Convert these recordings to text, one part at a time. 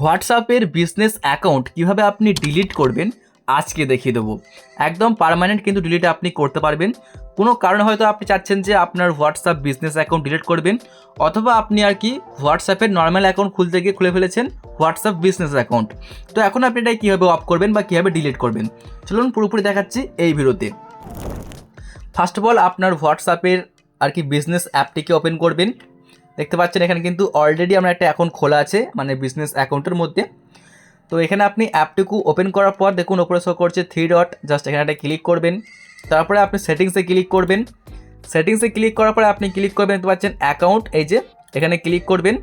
হোয়াটসঅ্যাপের business account কীভাবে আপনি ডিলিট করবেন, আজকে দেখিয়ে দেবো। একদম পারমানেন্ট কিন্তু ডিলিট আপনি করতে পারবেন। কোনো কারণে হয়তো আপনি চাচ্ছেন যে আপনার হোয়াটসঅ্যাপ বিজনেস অ্যাকাউন্ট ডিলিট করবেন, অথবা আপনি আর কি হোয়াটসঅ্যাপের নর্মাল অ্যাকাউন্ট খুলতে গিয়ে খুলে ফেলেছেন, হোয়াটসঅ্যাপ বিজনেস অ্যাকাউন্ট তো এখন আপনি এটা কীভাবে অফ করবেন বা কীভাবে ডিলিট করবেন? চলুন পুরোপুরি দেখাচ্ছি এই ভিডিওতে। ফার্স্ট অফ অল আপনার হোয়াটসঅ্যাপের আর কি বিজনেস অ্যাপটিকে ওপেন করবেন। দেখতে পাচ্ছেন এখানে কিন্তু অলরেডি আমার একটা অ্যাকাউন্ট খোলা আছে মানে বিজনেস অ্যাকাউন্টের মধ্যে। তো এখানে আপনি অ্যাপটুকু ওপেন করার পর দেখুন ওপরে শো করছে থ্রি ডট জাস্ট এখানে একটা ক্লিক করবেন। তারপরে আপনি সেটিংসে ক্লিক করবেন। সেটিংসে ক্লিক করার পরে আপনি ক্লিক করবেন, দেখতে পাচ্ছেন অ্যাকাউন্ট এই যে, এখানে ক্লিক করবেন।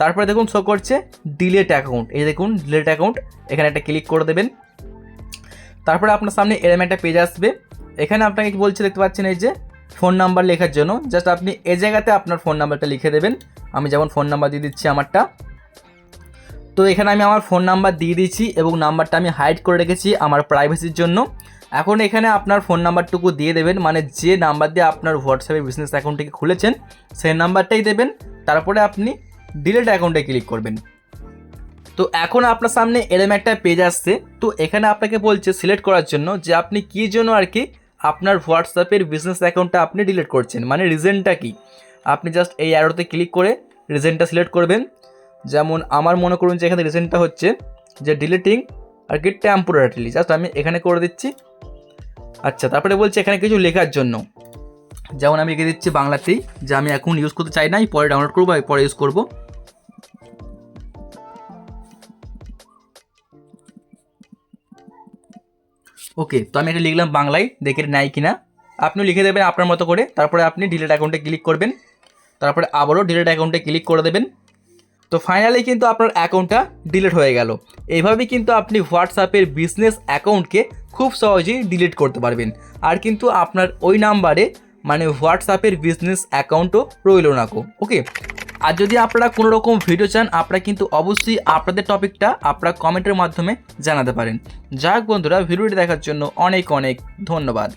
তারপরে দেখুন শো করছে ডিলেট অ্যাকাউন্ট এই দেখুন ডিলেট অ্যাকাউন্ট এখানে একটা ক্লিক করে দেবেন। তারপরে আপনার সামনে এরম একটা পেজ আসবে। এখানে আপনাকে বলছে, দেখতে পাচ্ছেন এই যে ফোন নাম্বার লেখার জন্য। জাস্ট আপনি এ জায়গাতে আপনার ফোন নাম্বারটা লিখে দেবেন। আমি যেমন ফোন নাম্বার দিয়ে দিচ্ছি আমারটা। তো এখানে আমি আমার ফোন নাম্বার দিয়ে দিয়েছি এবং নাম্বারটা আমি হাইড করে রেখেছি আমার প্রাইভেসির জন্য। এখন এখানে আপনার ফোন নাম্বারটুকু দিয়ে দেবেন মানে যে নাম্বার দিয়ে আপনার হোয়াটসঅ্যাপে বিজনেস অ্যাকাউন্টটিকে খুলেছেন, সেই নাম্বারটাই দেবেন। তারপরে আপনি ডিলেট অ্যাকাউন্টে ক্লিক করবেন। তো এখন আপনার সামনে এরম একটা পেজ আসছে। তো এখানে আপনাকে বলছে সিলেক্ট করার জন্য যে আপনি কী জন্য আর কি আপনার হোয়াটসঅ্যাপের বিজনেস অ্যাকাউন্টটা আপনি ডিলিট করছেন। মানে রিজনটা কি? আপনি জাস্ট এই অ্যারোতে ক্লিক করে রিজনটা সিলেক্ট করবেন। যেমন আমার মনে করুন যে এখানে রিজনটা হচ্ছে যে ডিলিটিং আর কি টেম্পোরারিলি জাস্ট আমি এখানে করে দিচ্ছি। আচ্ছা তারপরে বলছি এখানে কিছু লেখার জন্য। যেমন আমি লিখে দিচ্ছি বাংলাতেই যে আমি এখন ইউজ করতে চাই না পরে ডাউনলোড করব পরে ইউজ করব। ওকে, তো আমি এটা লিখলাম বাংলায়, দেখে নেয় কিনা। আপনিও লিখে দেবেন আপনার মতো করে, তারপরে আপনি ডিলেট অ্যাকাউন্টে ক্লিক করবেন। তারপরে আবারও ডিলেট অ্যাকাউন্টে ক্লিক করে দেবেন। তো ফাইনালি কিন্তু আপনার অ্যাকাউন্টটা ডিলিট হয়ে গেল। এইভাবেই কিন্তু আপনি হোয়াটসঅ্যাপের বিজনেস অ্যাকাউন্টকে খুব সহজেই ডিলিট করতে পারবেন। আর কিন্তু আপনার ওই নাম্বারে মানে হোয়াটসঅ্যাপের বিজনেস অ্যাকাউন্টও রইল না কো ওকে আর যদি আপনারা কোনো রকম ভিডিও চান, আপনারা কিন্তু অবশ্যই আপনাদের টপিকটা আপনারা কমেন্টের মাধ্যমে জানাতে পারেন। যাক বন্ধুরা ভিডিওটি দেখার জন্য অনেক অনেক ধন্যবাদ।